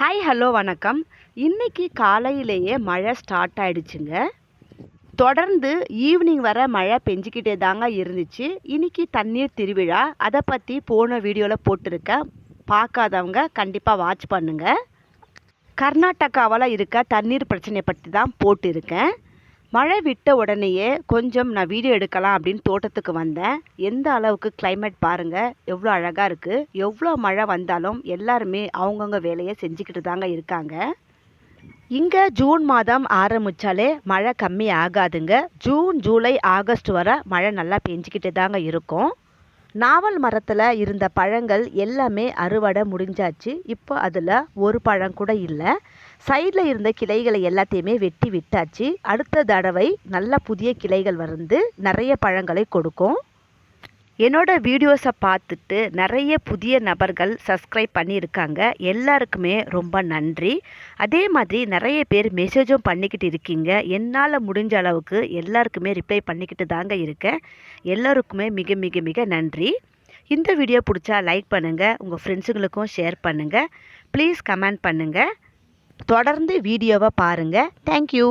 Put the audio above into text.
Hi hello வணக்கம். இன்றைக்கி காலையிலேயே மழை ஸ்டார்ட் ஆயிடுச்சுங்க. தொடர்ந்து ஈவினிங் வர மழை பெஞ்சிக்கிட்டே தாங்க இருந்துச்சு. இன்னைக்கு தண்ணீர் திருவிழா. அதை பற்றி போன வீடியோவில் போட்டிருக்கேன். பார்க்காதவங்க கண்டிப்பாக வாட்ச் பண்ணுங்க. கர்நாடகாவில் இருக்க தண்ணீர் பிரச்சனை பற்றி தான் போட்டிருக்கேன். மழை விட்ட உடனேயே கொஞ்சம் நான் வீடியோ எடுக்கலாம் அப்படின்னு தோட்டத்துக்கு வந்தேன். எந்த அளவுக்கு கிளைமேட் பாருங்கள் எவ்வளோ அழகாக இருக்குது எவ்வளோ மழை வந்தாலும் எல்லாருமே அவங்கவுங்க வேலையை செஞ்சுக்கிட்டு தாங்க இருக்காங்க. இங்கே ஜூன் மாதம் ஆரம்பித்தாலே மழை கம்மி ஆகாதுங்க. ஜூன் ஜூலை ஆகஸ்ட் வரை மழை நல்லா பெஞ்சிக்கிட்டு தாங்க இருக்கும். நாவல் மரத்தில் இருந்த பழங்கள் எல்லாமே அறுவடை முடிஞ்சாச்சு. இப்போ அதில் ஒரு பழம் கூட இல்லை. சைடில் இருந்த கிளைகளை எல்லாத்தையுமே வெட்டி விட்டாச்சு. அடுத்த தடவை நல்ல புதிய கிளைகள் வந்து நிறைய பழங்களை கொடுக்கும். என்னோட வீடியோஸை பார்த்துட்டு நிறைய புதிய நபர்கள் சப்ஸ்கிரைப் பண்ணியிருக்காங்க. எல்லாருக்குமே ரொம்ப நன்றி. அதே மாதிரி நிறைய பேர் மெசேஜும் பண்ணிக்கிட்டு இருக்கீங்க. என்னால் முடிஞ்ச அளவுக்கு எல்லாருக்குமே ரிப்ளை பண்ணிக்கிட்டு தாங்க இருக்கேன். எல்லாருக்குமே மிக மிக மிக நன்றி. இந்த வீடியோ பிடிச்சா லைக் பண்ணுங்கள் உங்கள் ஃப்ரெண்ட்ஸுங்களுக்கும் ஷேர் பண்ணுங்கள் ப்ளீஸ் கமெண்ட் பண்ணுங்கள் தொடர்ந்து வீடியோவை பாருங்கள் தேங்க்யூ